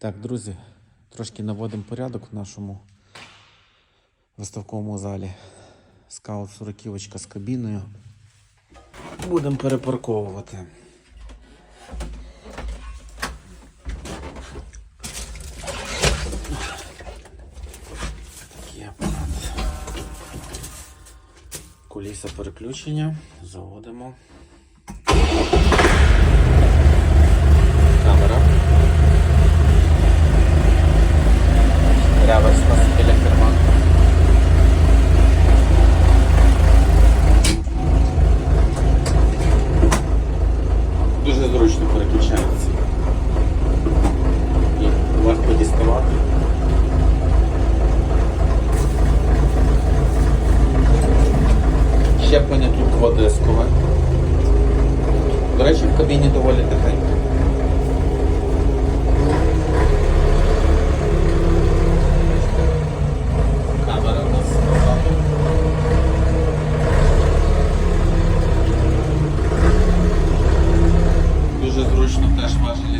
Так, друзі, трошки наводимо порядок в нашому виставковому залі. Скаут 40 з кабіною. Будемо перепарковувати. Такий апарат. Куліса переключення. Заводимо. дуже зручно переключається. І легко діставати. Щеплення тут водискове. До речі, в кабіні доволі тихенько. зручно теж важливо.